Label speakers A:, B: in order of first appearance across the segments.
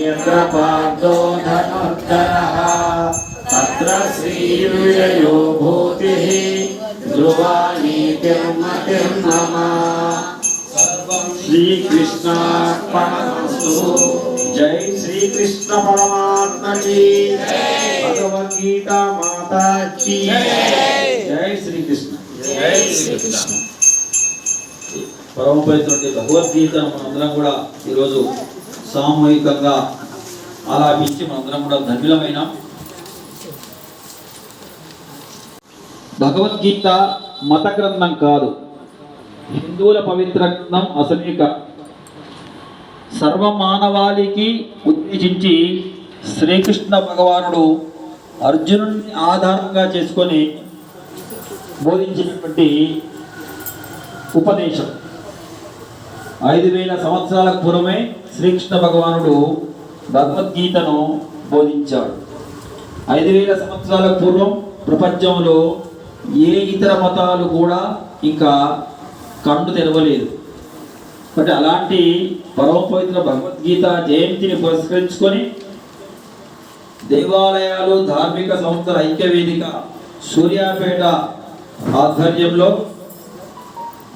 A: यत्र पार्थो धनुर्धरः तत्र श्रीविजयो भूतिः ध्रुवा नीतिर्मतिर्मम श्रीकृष्णार्पणमस्तु जय श्री कृष्ण परमात्मा की भगवद गीता माता की जय श्री कृष्ण
B: జై శ్రీకృష్ణ పరమపవిత్రుడి భగవద్గీతను మనందరం కూడా ఈరోజు సామూహికంగా ఆలాపించి మనందరం కూడా ధన్యులమైన. భగవద్గీత మత గ్రంథం కాదు. హిందువుల పవిత్ర గ్రంథం అసలేక సర్వ మానవాళికి ఉద్దేశించి శ్రీకృష్ణ భగవానుడు అర్జునుడిని ఆధారంగా చేసుకొని బోధించినటువంటి ఉపదేశం. ఐదు వేల సంవత్సరాల పూర్వమే శ్రీకృష్ణ భగవానుడు భగవద్గీతను బోధించాడు. ఐదు వేల సంవత్సరాల పూర్వం ప్రపంచంలో ఏ ఇతర మతాలు కూడా ఇంకా కండు తెరవలేదు. కాబట్టి అలాంటి పరమ పవిత్ర భగవద్గీత జయంతిని పురస్కరించుకొని దేవాలయాలు ధార్మిక సంస్థల ఐక్య వేదిక సూర్యాపేట ఆధ్వర్యంలో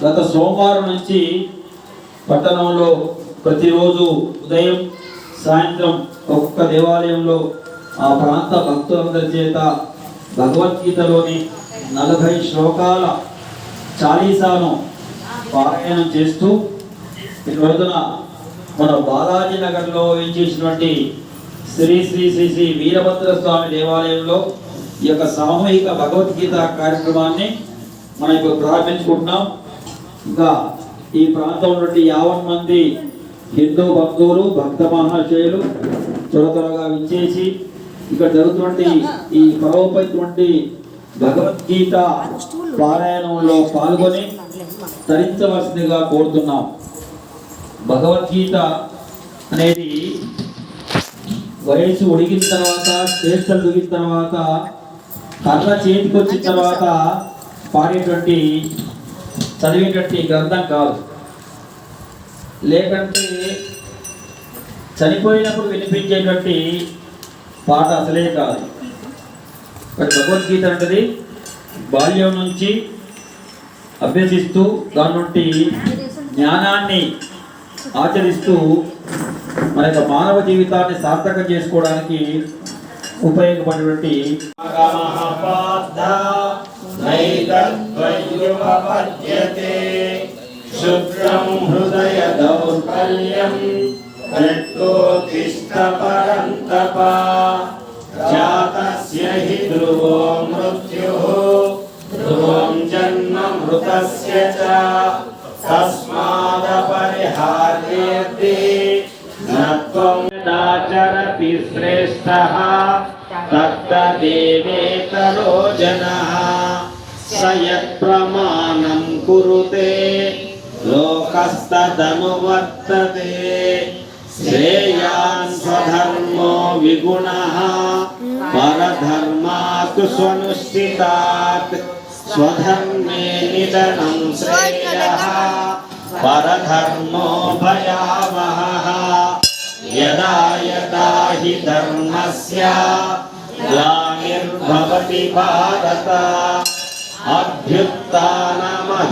B: గత సోమవారం నుంచి పట్టణంలో ప్రతిరోజు ఉదయం సాయంత్రం ఒక్కొక్క దేవాలయంలో ఆ ప్రాంత భక్తులందరి చేత భగవద్గీతలోని నలభై శ్లోకాల చాలీసాను పారాయణం చేస్తూ ఈ రోజున మన బాలాజీ నగర్లో చేసినటువంటి శ్రీ శ్రీ శ్రీ శ్రీ వీరభద్ర స్వామి దేవాలయంలో ఈ యొక్క సామూహిక భగవద్గీత కార్యక్రమాన్ని మనం ఇప్పుడు ప్రారంభించుకుంటున్నాం. ఇంకా ఈ ప్రాంతం నుండి యావన్ మంది హిందూ భక్తులు భక్త మహాశయులు త్వర త్వరగా విచ్చేసి ఇక్కడ జరుగుతున్నటువంటి ఈ పర్వపైనటువంటి భగవద్గీత పారాయణంలో పాల్గొని తరించవలసిందిగా కోరుతున్నాం. భగవద్గీత అనేది వయసు ఉడిగిన తర్వాత చేష్టలు దిగిన తర్వాత కర్ర చేతికి వచ్చిన తర్వాత పాడేటువంటి చదివేటువంటి గ్రంథం కాదు. లేకంటే చనిపోయినప్పుడు వినిపించేటువంటి పాట అసలే కాదు. మరి భగవద్గీత అంటది బాల్యం నుంచి అభ్యసిస్తూ దాని నుండి జ్ఞానాన్ని ఆచరిస్తూ మన యొక్క మానవ జీవితాన్ని సార్థకం చేసుకోవడానికి ఉపయోగపడినటువంటి
A: पद्यते शुभ्रं हृदय दौर्बल्यं मृत्योतिष्ठपरन्तपा जातस्य हि ध्रुवो मृत्युः, ध्रुवं जन्म मृतस्य च। तस्मादपरिहार्येति, न त्वं यदाचरति श्रेष्ठः, तत्तदेवेतरो जनः। స యత్ప్రమాణం కురుతే లోకస్తదనువర్తతే శ్రేయాన్ స్వధర్మో విగుణः పరధర్మాత్ స్వనుష్ఠితాత్ స్వధర్మే నిధనం శ్రేయः పరధర్మో భయావహः యదా యదా హి ధర్మస్య గ్లానిర్భవతి భారత అభ్యుత్నమధర్మ